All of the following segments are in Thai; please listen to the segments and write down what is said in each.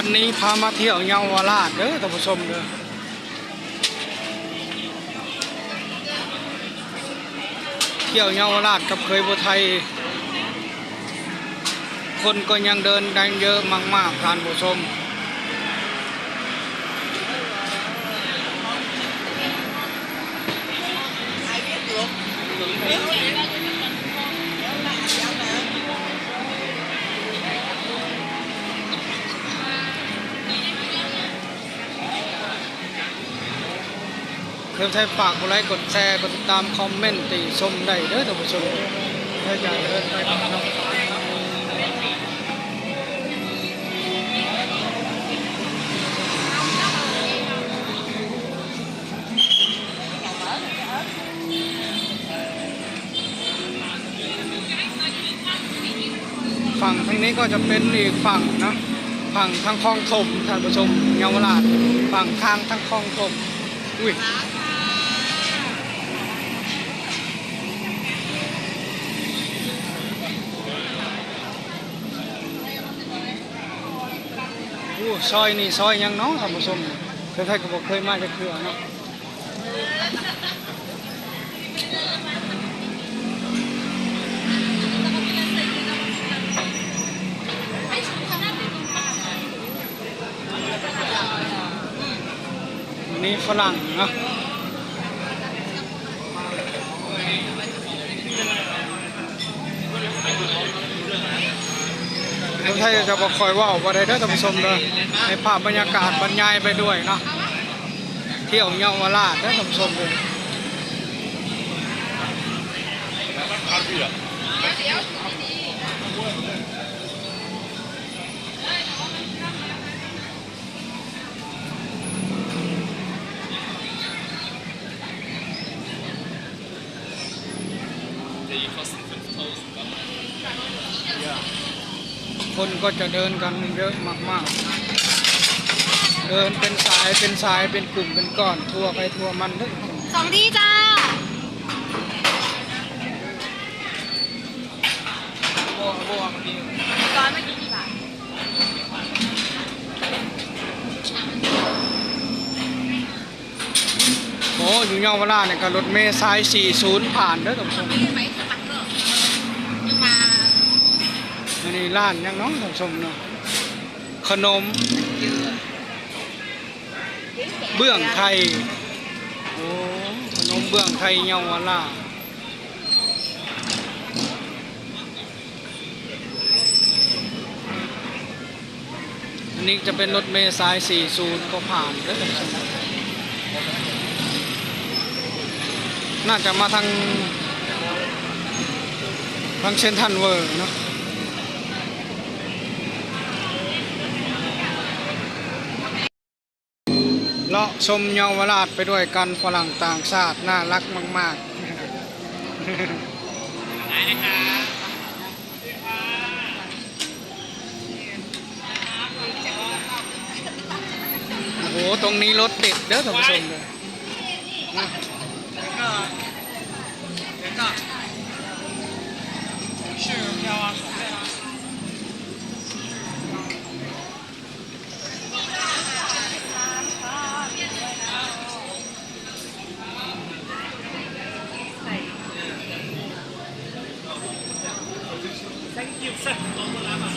วันนี้พามาเที่ยวเยาวราชเด้อท่านผู้ชมเด้อเที่ยวเยาวราชกับเคยบัไทย คนก็ยังเดินได้เยอะมากๆท่านผู้ชมเคยใช้ฝากกดไลค์กดแชร์กดติดตามคอมเมนต์ติชมได้เด้อท่านผู้ชมถ้ายากเดินไปกับน้อฝั่งทางนี้ก็จะเป็นอีกฝั่งนะฝั่งทางคลองถมท่านผู้ชมเยาวราชฝั่งทางทางคลองถมอุ้ย ซอยนี่ซอยยังเนาะท่านผู้ชมเคยไทยก็บอกเคยมาจะคือเนาะนนี้ฝรั่งเนาะ คยไทยจะบอกคอยเว่าบ่ได้เด้อท่านผู้ชมเลยในภาพบรรยากาศบรรยายไปด้วยเนาะเที่ยวเยาวราชเด้อท่านผู้ชมเลย คนก็จะเดินกันเยอะมากๆ เดินเป็นสายเป็นสายเป็นกลุ่มเป็นก้อนทั่วไปทั่วมันเด้อสองที่จ้าบัวบัวเมื่อกี้ร้อยเมื่อกี้กี่บาทโอ้อยู่เยาวราชเนี่ยก็รถเมล์สาย 40 ผ่านเด้อท่านผู้ชม ไม่ไหมสปักเกอร์มา อันนี้ ร้านยังน้องท่านผู้ชมเนาะขนม เบื้องไทยโอ้ขนมเบื้องไทยเยาวราชอันนี้จะเป็นรถเมล์สาย 40 ก็ผ่านเด้อท่านผู้ชมน่าจะมาทางทางเซนทันเวอร์เนาะ เลาะชมเยาวราชไปด้วยกันฝรั่งต่างชาติน่ารักมากๆโอ้โห ตรงนี้รถติดเด้อท่านผู้ชมเลยนะ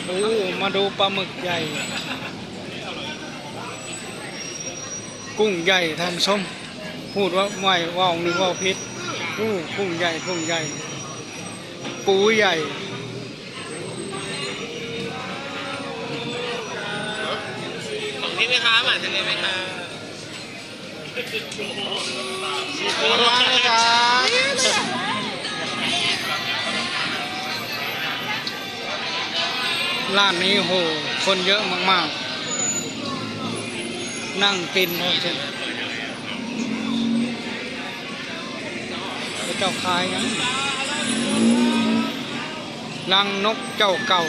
โอ้ มาดูปลาหมึกใหญ่ กุ้งใหญ่ท่านชม พูดว่าไม่ว่าวนึกว่าพิษอู้กุ้งใหญ่กุ้งใหญ่ ปูใหญ่ของที่ไหมคะหมาทะเลไหมคะ ร้านนี้โห คนเยอะมากๆ นั่งกินครับเช่นเจ้าคายนะลังนกเจ้าเก่า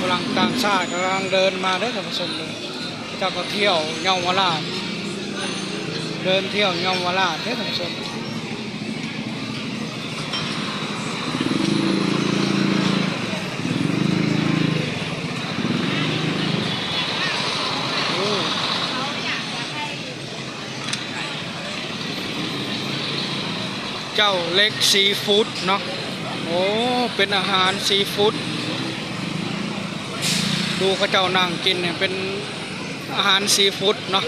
ฝรั่งต่างชาติกำลังเดินมาได้อท่านผู้ชมเลยเจ้าก็เที่ยวเยาวราช เดินเที่ยวเยาวราชเทศชนเจ้าเล็กซีฟู้ดเนาะ โอ้ เป็นอาหารซีฟู้ด ดูเขาเจ้านั่งกินเนี่ย เป็นอาหารซีฟู้ดเนาะ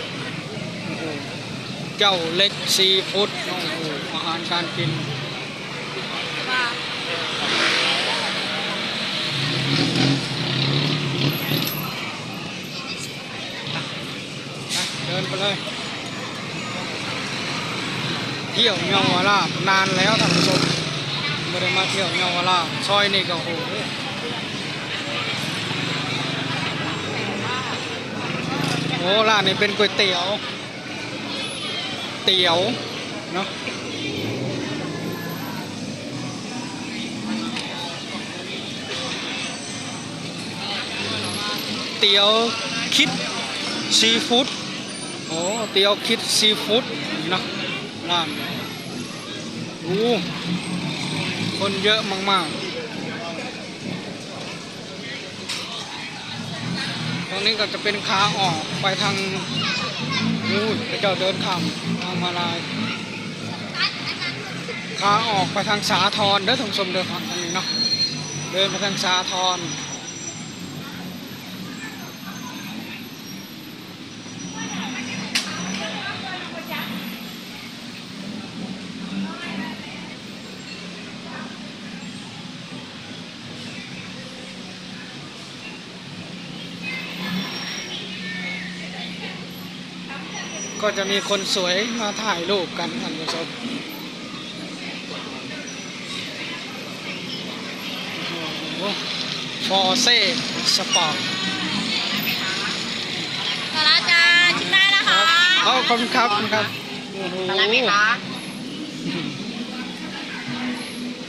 เจ้าเล็กซีฟู้ดนาะโอ้โหอาหารการกินเดินไปเลย เที่ยวเยาวราชนานแล้วท่านผู้ชมไม่ได้มาเที่ยวเยาวราชซอยนี่ก็โหโอ้ร้านนี้เป็นก๋วยเตี๋ยว เตี๋ยวเนาะเตี๋ยวคิดซีฟู้ดโอ้เตี๋ยวคิดซีฟู้ดเนาะร้านโอ้คนเยอะมากๆ ตรงนี้ก็จะเป็นขาออกไปทาง นู่นพระเจ้าเดินข้ามทางมาลายขาออกไปทางสาทรเด้อท่านผู้ชมเดินทางนี้เนาะเดินไปทางสาทร ก็จะมีคนสวยมาถ่ายรูปกันท่านผู้ชมโอ้โหฟอร์เซ่สปอร์ตปลาร้าจ้าชิมได้นะคะขอบคุณครับขอบคุณครับโอ้โหปลาร้าไหมคะ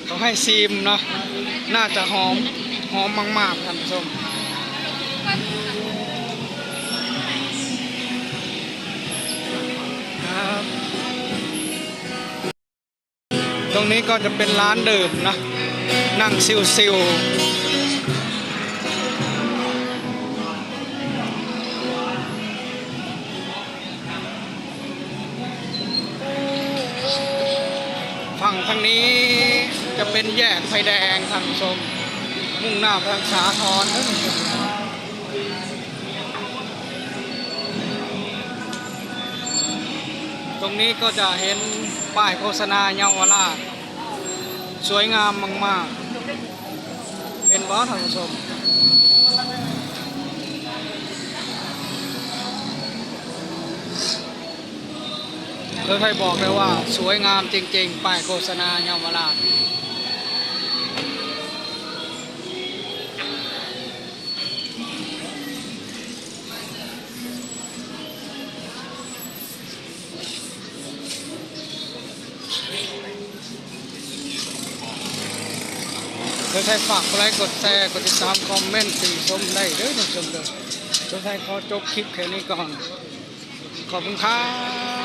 เขาให้ซีมเนาะ น่าจะหอม หอมมากๆท่านผู้ชม รงนี้ก็จะเป็นร้านดื่มนะ นั่งซิวๆฝั่งทางนี้จะเป็นแยกไฟแดงทานผู้ชม มุ่งหน้าทางสาทรตรงนี้ก็จะเห็นป้ายโฆษณาเยาวราช สวยงามมากๆ เห็นบ่ท่านผู้ชมเธอเคยบอกเลยว่าสวยงามจริง ๆ ป้ายโฆษณาเยาวราช เธอไทยฝากไลค์กดแชร์กดติดตามคอมเมนต์ติชมได้เด้อท่านผู้ชมเด้อเธอไทยขอจบคลิปแค่นี้ก่อน ขอบคุณครับ